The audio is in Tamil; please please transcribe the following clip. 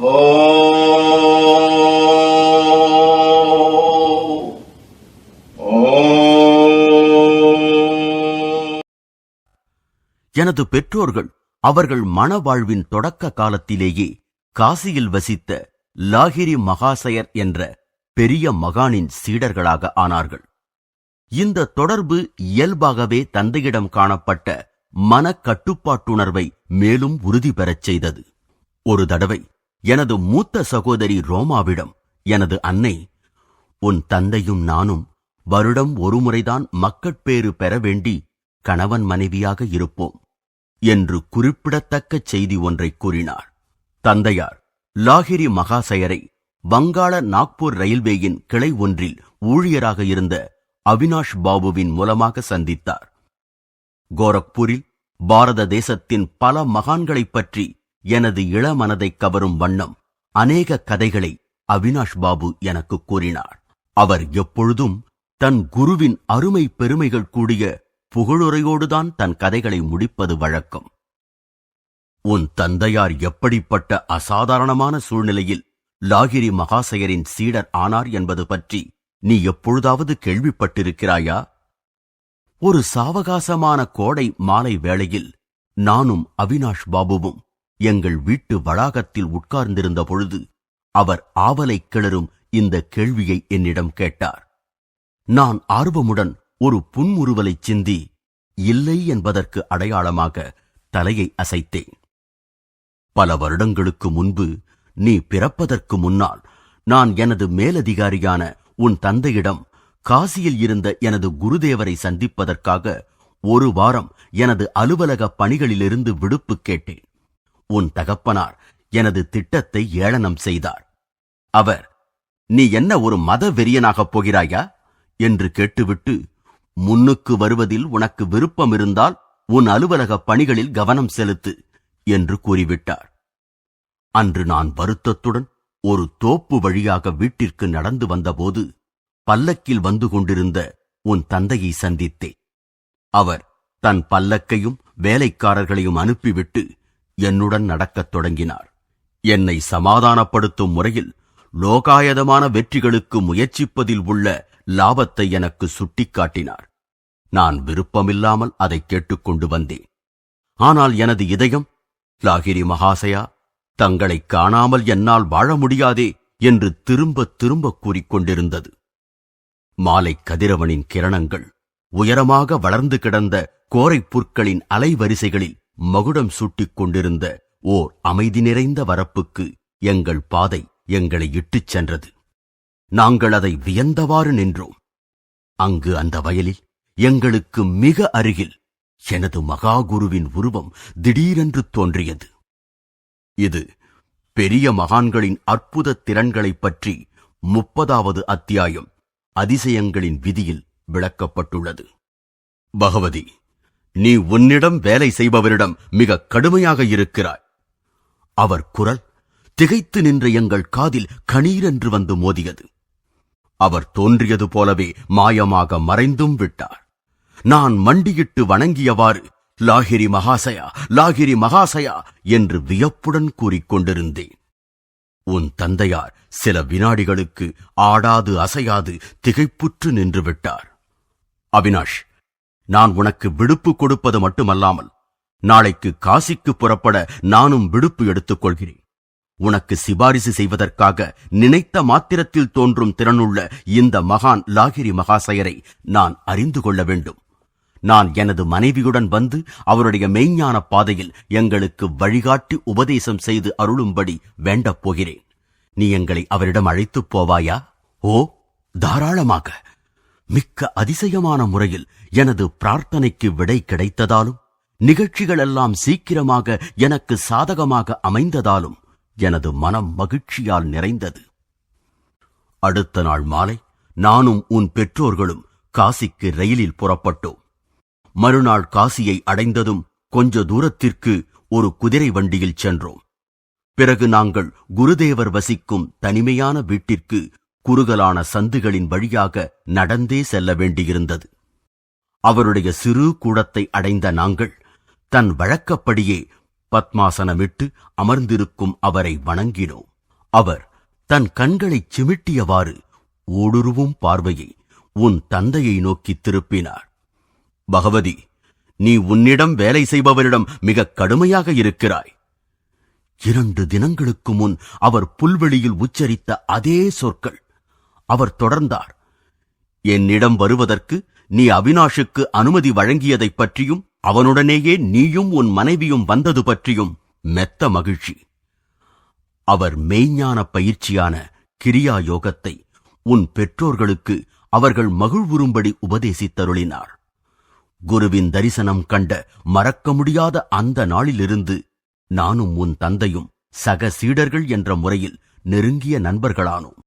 எனது பெற்றோர்கள் அவர்கள் மணவாழ்வின் தொடக்க காலத்திலேயே காசியில் வசித்த லாகிரி மகாசயர் என்ற பெரிய மகானின் சீடர்களாக ஆனார்கள். இந்த தொடர்பு இயல்பாகவே தந்தையிடம் காணப்பட்ட மன கட்டுப்பாட்டுணர்வை மேலும் உறுதி பெறச் செய்தது. ஒரு தடவை எனது மூத்த சகோதரி ரோமாவிடம் எனது அன்னை உன் தந்தையும் நானும் வருடம் ஒருமுறைதான் மக்கட்பேறு பெற வேண்டி கணவன் மனைவியாக இருப்போம் என்று குறிப்பிடத்தக்க செய்தி ஒன்றை கூறினார் தந்தையார் லாகிரி மகாசயரை வங்காள நாக்பூர் ரயில்வேயின் கிளை ஒன்றில் ஊழியராக இருந்த அவினாஷ் பாபுவின் மூலமாக சந்தித்தார். கோரக்பூரில் பாரத தேசத்தின் பல மகான்களைப் பற்றி எனது இளமனதை கவரும் வண்ணம் அநேக கதைகளை அவினாஷ் பாபு எனக்கு கூறினார். அவர் எப்பொழுதும் தன் குருவின் அருமை பெருமைகள் கூடிய புகழுரையோடுதான் தன் கதைகளை முடிப்பது வழக்கம். உன் தந்தையார் எப்படிப்பட்ட அசாதாரணமான சூழ்நிலையில் லாகிரி மகாசயரின் சீடர் ஆனார் என்பது பற்றி நீ எப்பொழுதாவது கேள்விப்பட்டிருக்கிறாயா? ஒரு சாவகாசமான கோடை மாலை வேளையில் நானும் அவினாஷ் பாபுவும் எங்கள் வீட்டு வளாகத்தில் உட்கார்ந்திருந்த பொழுது அவர் ஆவலை கிளறும் இந்த கேள்வியை என்னிடம் கேட்டார். நான் ஆர்வமுடன் ஒரு புன்முறுவலை சிந்தி இல்லை என்பதற்கு அடையாளமாக தலையை அசைத்தேன். பல வருடங்களுக்கு முன்பு நீ பிறப்பதற்கு முன்னால் நான் எனது மேலதிகாரியான உன் தந்தையிடம் காசியில் இருந்த எனது குருதேவரை சந்திப்பதற்காக ஒரு வாரம் எனது அலுவலக பணிகளிலிருந்து விடுப்பு கேட்டேன். உன் தகப்பனார் எனது திட்டத்தை ஏளனம் செய்தார். அவர் நீ என்ன ஒரு மத வெறியனாகப் போகிறாயா? என்று கேட்டுவிட்டு முன்னுக்கு வருவதில் உனக்கு விருப்பம் இருந்தால் உன் அலுவலக பணிகளில் கவனம் செலுத்து என்று கூறிவிட்டார். அன்று நான் வருத்தத்துடன் ஒரு தோப்பு வழியாக வீட்டிற்கு நடந்து வந்தபோது பல்லக்கில் வந்து கொண்டிருந்த உன் தந்தையை சந்தித்தேன். அவர் தன் பல்லக்கையும் வேலைக்காரர்களையும் அனுப்பிவிட்டு என்னுடன் நடக்கத் தொடங்கினார். என்னை சமாதானப்படுத்தும் முறையில் லோகாயதமான வெற்றிகளுக்கு முயற்சிப்பதில் உள்ள லாபத்தை எனக்கு சுட்டிக்காட்டினார். நான் விருப்பமில்லாமல் அதை கேட்டுக்கொண்டு வந்தேன். ஆனால் எனது இதயம் லாகிரி மகாசயா தங்களை காணாமல் என்னால் வாழ முடியாதே என்று திரும்ப திரும்ப கூறிக்கொண்டிருந்தது மாலை கதிரவனின் கிரணங்கள் உயரமாக வளர்ந்து கிடந்த கோரைப் புற்களின் அலைவரிசைகளில் மகுடம் சூட்டிக் கொண்டிருந்த ஓர் அமைதி நிறைந்த வரப்புக்கு எங்கள் பாதை எங்களை இட்டுச் சென்றது. நாங்கள் அதை வியந்தவாறு நின்றோம். அங்கு அந்த வயலில் எங்களுக்கு மிக அருகில் எனது மகாகுருவின் உருவம் திடீரென்று தோன்றியது. இது பெரிய மகான்களின் அற்புத திறன்களைப் பற்றி முப்பதாவது அத்தியாயம் அதிசயங்களின் விதியில் விளக்கப்பட்டுள்ளது. பகவதி நீ உன்னிடம் வேலை செய்பவரிடம் மிக கடுமையாக இருக்கிறாய். அவர் குரல் திகைத்து நின்ற எங்கள் காதில் கணீரென்று வந்து மோதியது. அவர் தோன்றியது போலவே மாயமாக மறைந்தும் விட்டார். நான் மண்டியிட்டு வணங்கியவாறு லாகிரி மகாசயா லாகிரி மகாசயா என்று வியப்புடன் கூறிக்கொண்டிருந்தேன் உன் தந்தையார் சில வினாடிகளுக்கு ஆடாது அசையாது திகைப்புற்று நின்று விட்டார். அவினாஷ் நான் உனக்கு விடுப்பு கொடுப்பது மட்டுமல்லாமல் நாளைக்கு காசிக்கு புறப்பட நானும் விடுப்பு எடுத்துக் கொள்கிறேன் உனக்கு சிபாரிசு செய்வதற்காக நினைத்த மாத்திரத்தில் தோன்றும் திறனுள்ள இந்த மகான் லாகிரி மகாசயரை நான் அறிந்து கொள்ள வேண்டும். நான் எனது மனைவியுடன் வந்து அவருடைய மெய்ஞான பாதையில் எங்களுக்கு வழிகாட்டி உபதேசம் செய்து அருளும்படி வேண்டப் போகிறேன். நீ எங்களை அவரிடம் அழைத்துப் போவாயா? ஓ தாராளமாக. மிக்க அதிசயமான முறையில் எனது பிரார்த்தனைக்கு விடை கிடைத்ததாலும் நிகழ்ச்சிகளெல்லாம் சீக்கிரமாக எனக்கு சாதகமாக அமைந்ததாலும் எனது மனம் மகிழ்ச்சியால் நிறைந்தது. அடுத்த நாள் மாலை நானும் உன் பெற்றோர்களும் காசிக்கு ரயிலில் புறப்பட்டோம். மறுநாள் காசியை அடைந்ததும் கொஞ்ச தூரத்திற்கு ஒரு குதிரை வண்டியில் சென்றோம். பிறகு நாங்கள் குருதேவர் வசிக்கும் தனிமையான வீட்டிற்கு குறுகலான சந்துகளின் வழியாக நடந்தே செல்ல வேண்டியிருந்தது. அவருடைய சிறு கூடத்தை அடைந்த நாங்கள் தன் வழக்கப்படியே பத்மாசனமிட்டு அமர்ந்திருக்கும் அவரை வணங்கினோம். அவர் தன் கண்களைச் சிமிட்டியவாறு ஊடுருவும் பார்வையை உன் தந்தையை நோக்கி திருப்பினார். பகவதி நீ உன்னிடம் வேலை செய்பவரிடம் மிக கடுமையாக இருக்கிறாய். இரண்டு தினங்களுக்கு முன் அவர் புல்வெளியில் உச்சரித்த அதே சொற்கள் அவர் தொடர்ந்தார். என்னிடம் வருவதற்கு நீ அவினாஷுக்கு அனுமதி வழங்கியதைப் பற்றியும் அவனுடனேயே நீயும் உன் மனைவியும் வந்தது பற்றியும் மெத்த மகிழ்ச்சி. அவர் மெய்ஞான பயிற்சியான கிரியா யோகத்தை உன் பெற்றோர்களுக்கு அவர்கள் மகிழ்வுறும்படி உபதேசித்தருளினார். குருவின் தரிசனம் கண்ட மறக்க முடியாத அந்த நாளிலிருந்து நானும் உன் தந்தையும் சக சீடர்கள் என்ற முறையில் நெருங்கிய நண்பர்களானோம்.